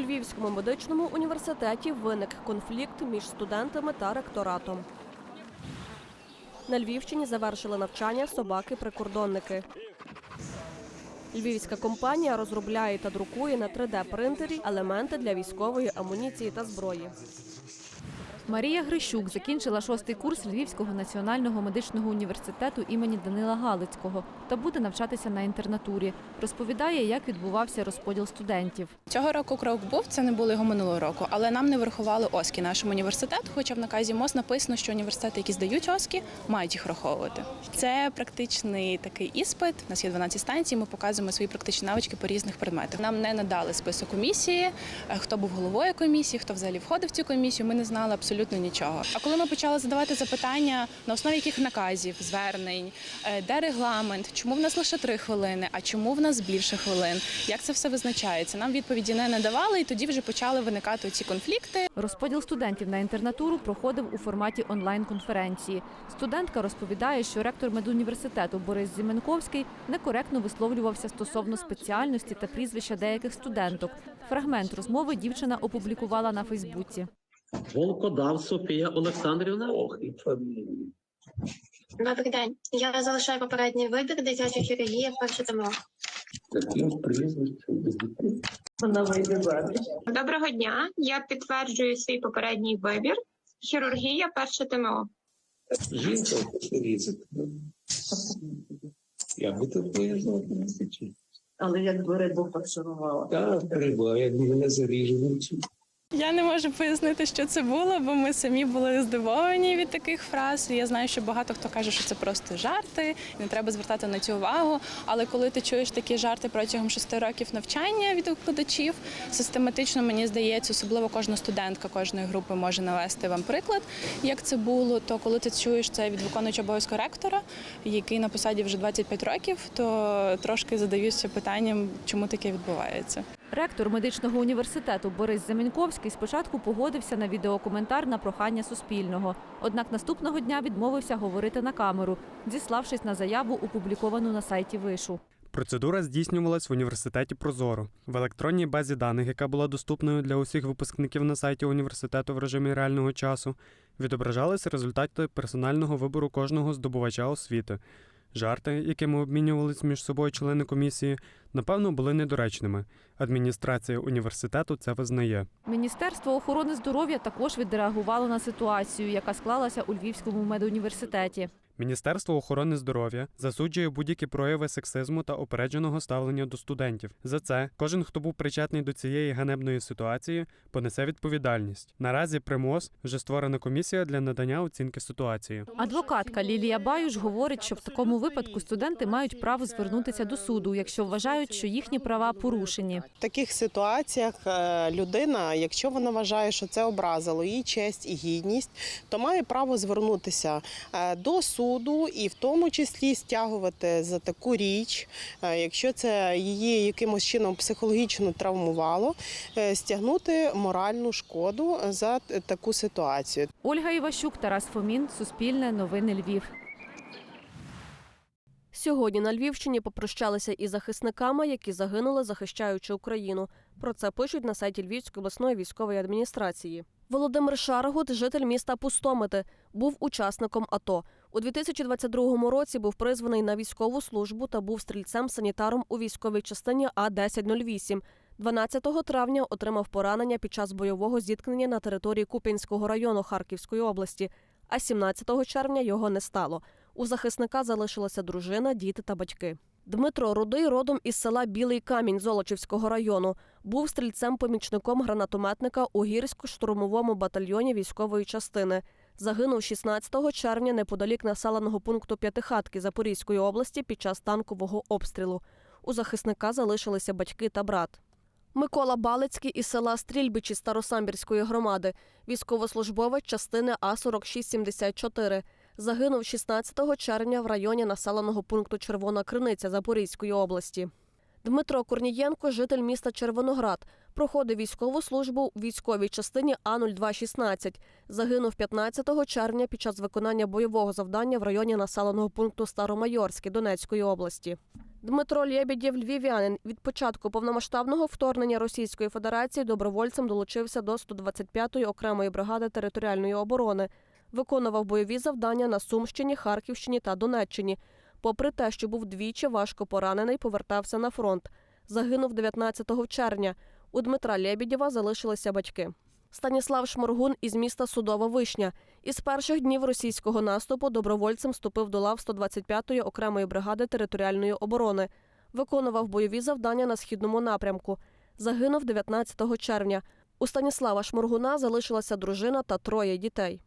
Львівському медичному університеті виник конфлікт між студентами та ректоратом. На Львівщині завершили навчання собаки-прикордонники. Львівська компанія розробляє та друкує на 3D-принтері елементи для військової амуніції та зброї. Марія Грищук закінчила шостий курс Львівського національного медичного університету імені Данила Галицького та буде навчатися на інтернатурі. Розповідає, як відбувався розподіл студентів. Цього року крок був, це не було його минулого року, але нам не врахували ОСКІ нашому університету, хоча в наказі МОЗ написано, що університети, які здають ОСКІ, мають їх враховувати. Це практичний такий іспит. У нас є 12 станцій. Ми показуємо свої практичні навички по різних предметах. Нам не надали список комісії, е, хто був головою комісії, хто взагалі входив в цю комісію. Ми не знали абсолютно нічого. А коли ми почали задавати запитання, на основі яких наказів, звернень, е, де регламент, чому в нас лише три хвилини, а чому в нас більше хвилин, як це все визначається? Нам відповіді не надавали, і тоді вже почали виникати ці конфлікти. Розподіл студентів на інтернатуру проходив у форматі онлайн-конференції. Студентка розповідає, що ректор медуніверситету Борис Зіменковський некоректно висловлювався стосовно спеціальності та прізвища деяких студенток. Фрагмент розмови дівчина опублікувала на Фейсбуці. Волкодав Софія Олександрівна. Ох, і. Добрий день. Я залишаю попередній вибір дитяча хірургія перше ТМО. Вона вийде заміж. Доброго дня. Я підтверджую свій попередній вибір. Хірургія перше ТМО. Жінка різати. Я би тут виїжджав на. Але як дверей Бог так. Так, треба, як мене заріжуть. Я не можу пояснити, що це було, бо ми самі були здивовані від таких фраз. Я знаю, що багато хто каже, що це просто жарти, не треба звертати на цю увагу. Але коли ти чуєш такі жарти протягом шести років навчання від викладачів, систематично мені здається, особливо кожна студентка кожної групи може навести вам приклад, як це було. То коли ти чуєш це від виконуючого обов'язку ректора, який на посаді вже 25 років, то трошки задаюся питанням, чому таке відбувається. Ректор медичного університету Борис Замінковський спочатку погодився на відеокоментар на прохання Суспільного. Однак наступного дня відмовився говорити на камеру, зіславшись на заяву, опубліковану на сайті вишу. Процедура здійснювалась в університеті Прозоро в електронній базі даних, яка була доступною для усіх випускників на сайті університету в режимі реального часу. Відображалися результати персонального вибору кожного здобувача освіти. Жарти, якими обмінювались між собою члени комісії, напевно, були недоречними. Адміністрація університету це визнає. Міністерство охорони здоров'я також відреагувало на ситуацію, яка склалася у Львівському медуніверситеті. Міністерство охорони здоров'я засуджує будь-які прояви сексизму та опередженого ставлення до студентів. За це кожен, хто був причетний до цієї ганебної ситуації, понесе відповідальність. Наразі при МОЗ вже створена комісія для надання оцінки ситуації. Адвокатка Лілія Баюш говорить, що в такому випадку студенти мають право звернутися до суду, якщо вважають, що їхні права порушені. В таких ситуаціях е, людина, якщо вона вважає, що це образило її честь і гідність, то має право звернутися е, до суду і в тому числі стягувати за таку річ, е, якщо це її якимось чином психологічно травмувало, е, стягнути моральну шкоду за таку ситуацію. Ольга Іващук, Тарас Фомін, Суспільне, Новини Львів. Сьогодні на Львівщині попрощалися із захисниками, які загинули, захищаючи Україну. Про це пишуть на сайті Львівської обласної військової адміністрації. Володимир Шаргут, житель міста Пустомити, був учасником АТО. У 2022 році був призваний на військову службу та був стрільцем-санітаром у військовій частині А-1008. 12 травня отримав поранення під час бойового зіткнення на території Куп'янського району Харківської області. А 17 червня його не стало. У захисника залишилася дружина, діти та батьки. Дмитро Рудий родом із села Білий Камінь Золочівського району. Був стрільцем-помічником гранатометника у гірсько-штурмовому батальйоні військової частини. Загинув 16 червня неподалік населеного пункту П'ятихатки Запорізької області під час танкового обстрілу. У захисника залишилися батьки та брат. Микола Балицький із села Стрільбичі Старосамбірської громади, військовослужбовець частини А4674. Загинув 16 червня в районі населеного пункту Червона Криниця Запорізької області. Дмитро Корнієнко, житель міста Червоноград, проходив військову службу в військовій частині А0216. Загинув 15 червня під час виконання бойового завдання в районі населеного пункту Старомайорське Донецької області. Дмитро Лєбєдєв, львів'янин, від початку повномасштабного вторгнення Російської Федерації добровольцем долучився до 125-ї окремої бригади територіальної оборони. Виконував бойові завдання на Сумщині, Харківщині та Донеччині. Попри те, що був двічі важко поранений, повертався на фронт. Загинув 19 червня. У Дмитра Лєбєдєва залишилися батьки. Станіслав Шморгун із міста Судова Вишня. Із перших днів російського наступу добровольцем вступив до лав 125-ї окремої бригади територіальної оборони. Виконував бойові завдання на східному напрямку. Загинув 19 червня. У Станіслава Шморгуна залишилася дружина та троє дітей.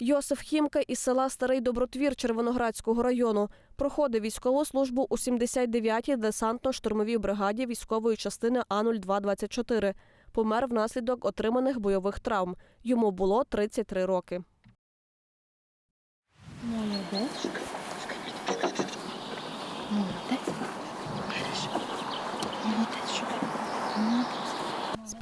Йосиф Хімка із села Старий Добротвір Червоноградського району проходив військову службу у 79-й десантно-штурмовій бригаді військової частини А-0224. Помер внаслідок отриманих бойових травм. Йому було 33 роки.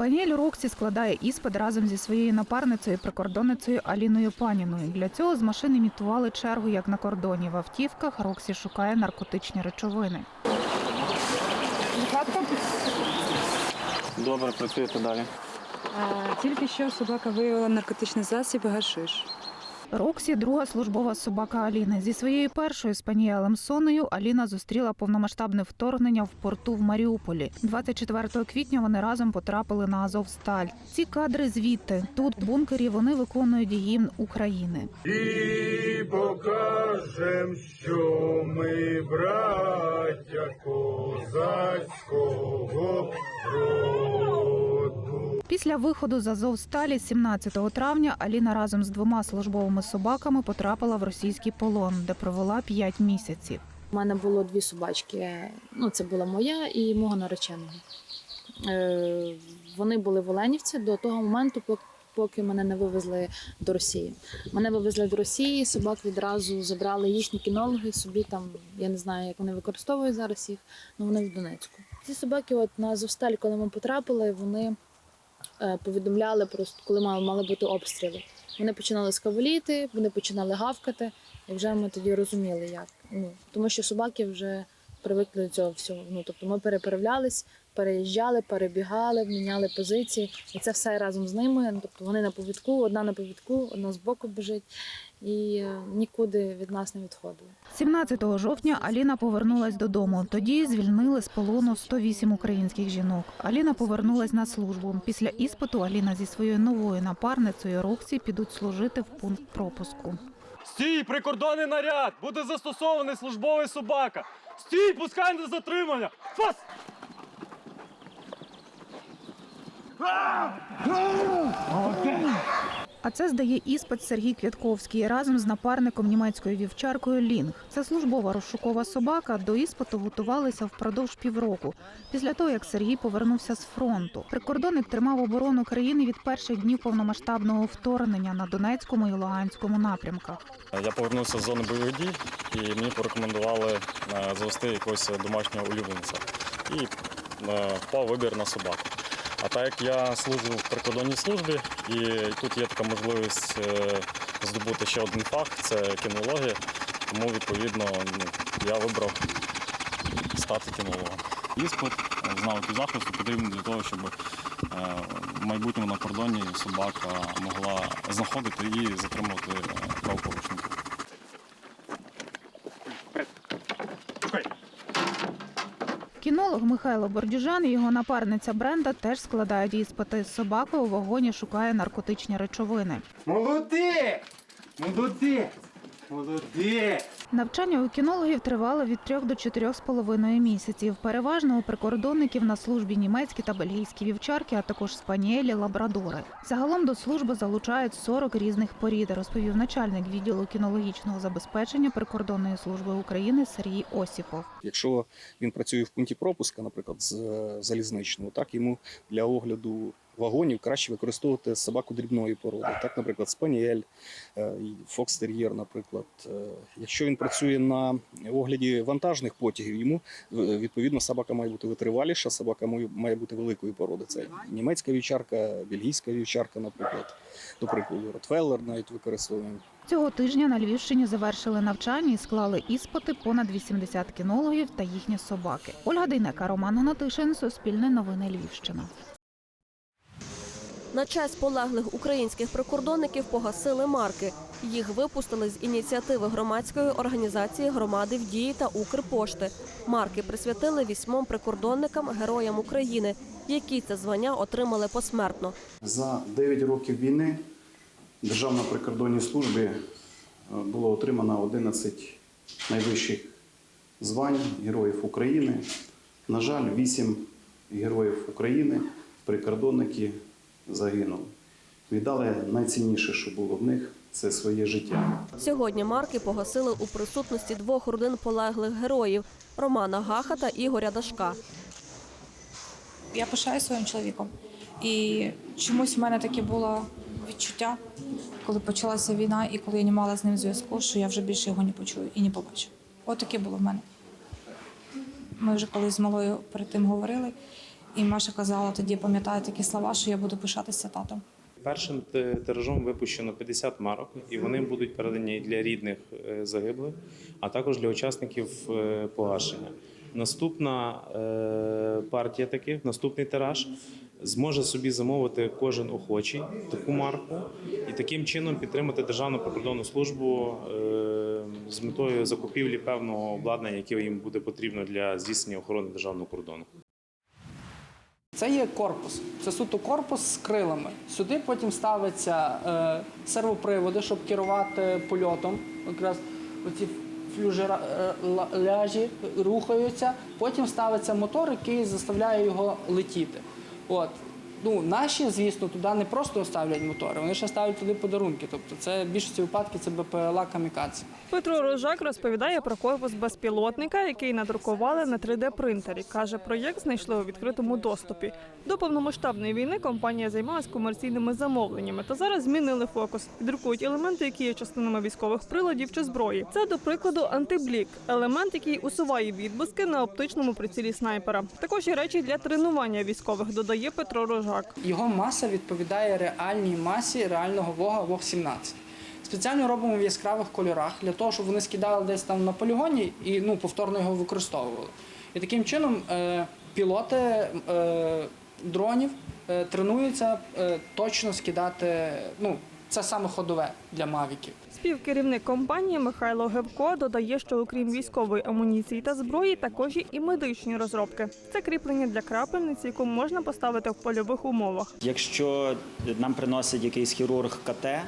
Спаніель Роксі складає іспит разом зі своєю напарницею прикордонницею Аліною Паніною. Для цього з машини мітували чергу як на кордоні. В автівках Роксі шукає наркотичні речовини. Добре, працюєте далі. Тільки що собака виявила наркотичний засіб і гашиш. Роксі друга службова собака Аліни. Зі своєю першою спаніелем Сонею Аліна зустріла повномасштабне вторгнення в порту в Маріуполі. 24 квітня вони разом потрапили на Азовсталь. Ці кадри звідти. Тут в бункері вони виконують гімн України. І покажем, що ми браття козацького роду. Після виходу з Азовсталі 17 травня Аліна разом з двома службовими собаками потрапила в російський полон, де провела 5 місяців. У мене було дві собачки. Ну, це була моя і мого нареченого. Е, вони були в Оленівці до того моменту, поки мене не вивезли до Росії. Мене вивезли до Росії, собак відразу забрали їхні кінологи собі там. Я не знаю, як вони використовують зараз їх, але вони в Донецьку. Ці собаки, от на Азовсталь, коли ми потрапили, вони повідомляли просто, коли мали, мали бути обстріли. Вони починали скаволіти, вони починали гавкати, і вже ми тоді розуміли, як. Ну, тому що собаки вже привикли до цього всього. Ну, тобто ми переправлялись, переїжджали, перебігали, міняли позиції, і це все разом з ними. Ну, Тобто вони на повідку, одна на повідку, одна з боку біжить, і е, нікуди від нас не відходили. 17 жовтня Аліна повернулась додому. Тоді звільнили з полону 108 українських жінок. Аліна повернулась на службу. Після іспиту Аліна зі своєю новою напарницею Роксі підуть служити в пункт пропуску. Стій, прикордонний наряд! Буде застосований службовий собака. Стій, пускай на затримання! Фас! А це здає іспит Сергій Квятковський разом з напарником німецькою вівчаркою Лінг. Це службова розшукова собака. До іспиту готувалися впродовж півроку. Після того, як Сергій повернувся з фронту, прикордонник тримав оборону країни від перших днів повномасштабного вторгнення на Донецькому і Луганському напрямках. Я повернувся з зони бойових дій і мені порекомендували е, завести якогось домашнього улюбленця. І е, впав вибір на собаку. А так як я служу в прикордонній службі, і тут є така можливість е, здобути ще один фах це кінологія. Тому відповідно ну, я вибрав стати кінологом. Іспит з навиків захисту потрібен для того, щоб е, в майбутньому на кордоні собака могла знаходити і затримувати правопорушників. Михайло Бордюжан і його напарниця Бренда теж складають іспити. З собакою у вагоні шукає наркотичні речовини. Молодець! Молодець! Молодець! Навчання у кінологів тривало від трьох до чотирьох з половиною місяців. Переважно у прикордонників на службі німецькі та бельгійські вівчарки, а також спаніелі, лабрадори. Загалом до служби залучають 40 різних порід, розповів начальник відділу кінологічного забезпечення прикордонної служби України Сергій Осіпов. Якщо він працює в пункті пропуска, наприклад, з е, залізничного, так йому для огляду вагонів краще використовувати собаку дрібної породи. Так, наприклад, спаніель, е, фокстер'єр, наприклад. Е, Якщо він працює на огляді вантажних потягів, йому е, відповідно собака має бути витриваліша, собака має- має бути великої породи. Це німецька вівчарка, бельгійська вівчарка, наприклад. До прикладу, Ротвеллер навіть використовуємо. Цього тижня на Львівщині завершили навчання і склали іспити понад 80 кінологів та їхні собаки. Ольга Дейнека, Роман Гнатишин, Суспільне новини Львівщина. На честь полеглих українських прикордонників погасили марки. Їх випустили з ініціативи громадської організації громади в дії та Укрпошти. Марки присвятили вісьмом прикордонникам героям України, які це звання отримали посмертно. За 9 років війни в Державній прикордонній службі е, було отримано 11 найвищих звань Героїв України. На жаль, 8 героїв України, прикордонники, загинули. Віддали найцінніше, що було в них це своє життя. Сьогодні марки погасили у присутності двох родин полеглих героїв Романа Гаха та Ігоря Дашка. Я пишаю своїм чоловіком. І чомусь в мене таке було відчуття, коли почалася війна і коли я не мала з ним зв'язку, що я вже більше його не почую і не побачу. От таке було в мене. Ми вже колись з малою перед тим говорили, і Маша казала тоді, пам'ятаю такі слова, що я буду пишатися татом. Першим тиражом випущено 50 марок, і вони будуть передані для рідних е, загиблих, а також для учасників е, погашення. Наступна е, партія таких, наступний тираж зможе собі замовити кожен охочий таку марку і таким чином підтримати Державну прикордонну службу з метою закупівлі певного обладнання, яке їм буде потрібно для здійснення охорони державного кордону. Це є корпус. Це суто корпус з крилами. Сюди потім ставиться е, сервоприводи, щоб керувати польотом. Якраз оці флюжеляжі рухаються. Потім ставиться мотор, який заставляє його летіти. От. Ну, наші, звісно, туди не просто ставлять мотори, вони ще ставлять туди подарунки. Тобто це в більшості випадків це БПЛА камікадзе. Петро Рожак розповідає про корпус безпілотника, який надрукували на 3D-принтері. Каже, проєкт знайшли у відкритому доступі. До повномасштабної війни компанія займалась комерційними замовленнями, та зараз змінили фокус. Друкують елементи, які є частинами військових приладів чи зброї. Це, до прикладу, антиблік елемент, який усуває відблиски на оптичному прицілі снайпера. Також і речі для тренування військових, додає Петро Рожак. Його маса відповідає реальній масі реального вога ВОГ 17. Спеціально робимо в яскравих кольорах для того, щоб вони скидали десь там на полігоні і ну, повторно його використовували. І таким чином е, пілоти е, дронів е, тренуються е, точно скидати. Ну, це саме ходове для мавіків. Співкерівник компанії Михайло Гевко додає, що окрім військової амуніції та зброї, також і медичні розробки. Це кріплення для крапельниці, яку можна поставити в польових умовах. Якщо нам приносить якийсь хірург КТ, е,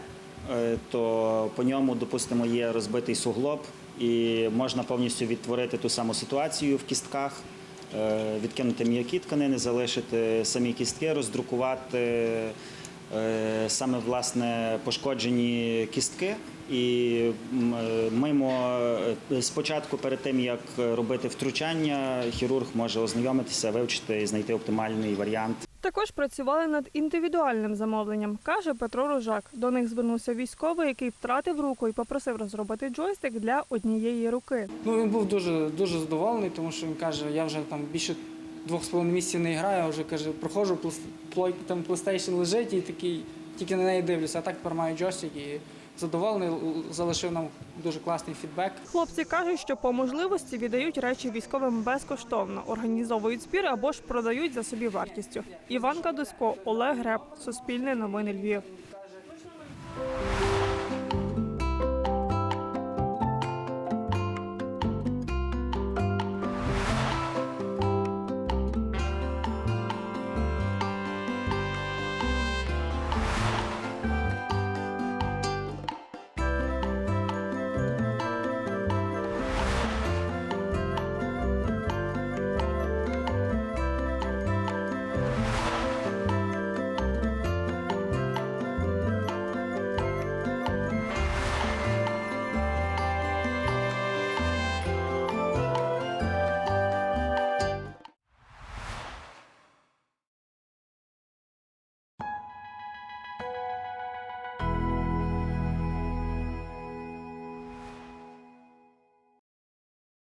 то по ньому, допустимо, є розбитий суглоб, і можна повністю відтворити ту саму ситуацію в кістках, е, відкинути м'які тканини, залишити самі кістки, роздрукувати е, саме власне пошкоджені кістки. І е, мимо е, спочатку, перед тим як робити втручання, хірург може ознайомитися, вивчити і знайти оптимальний варіант. Також працювали над індивідуальним замовленням, каже Петро Рожак. До них звернувся військовий, який втратив руку і попросив розробити джойстик для однієї руки. Ну він був дуже дуже задоволений, тому що він каже, я вже там більше двох з половиною місяців не граю, а вже каже, проходжу, там PlayStation лежить і такий, тільки на неї дивлюся, а так тепер маю джойстик і задоволений, залишив нам дуже класний фідбек. Хлопці кажуть, що по можливості віддають речі військовим безкоштовно, організовують збір або ж продають за собі вартістю. Іван Кадусько, Олег Греб, Суспільне новини Львів.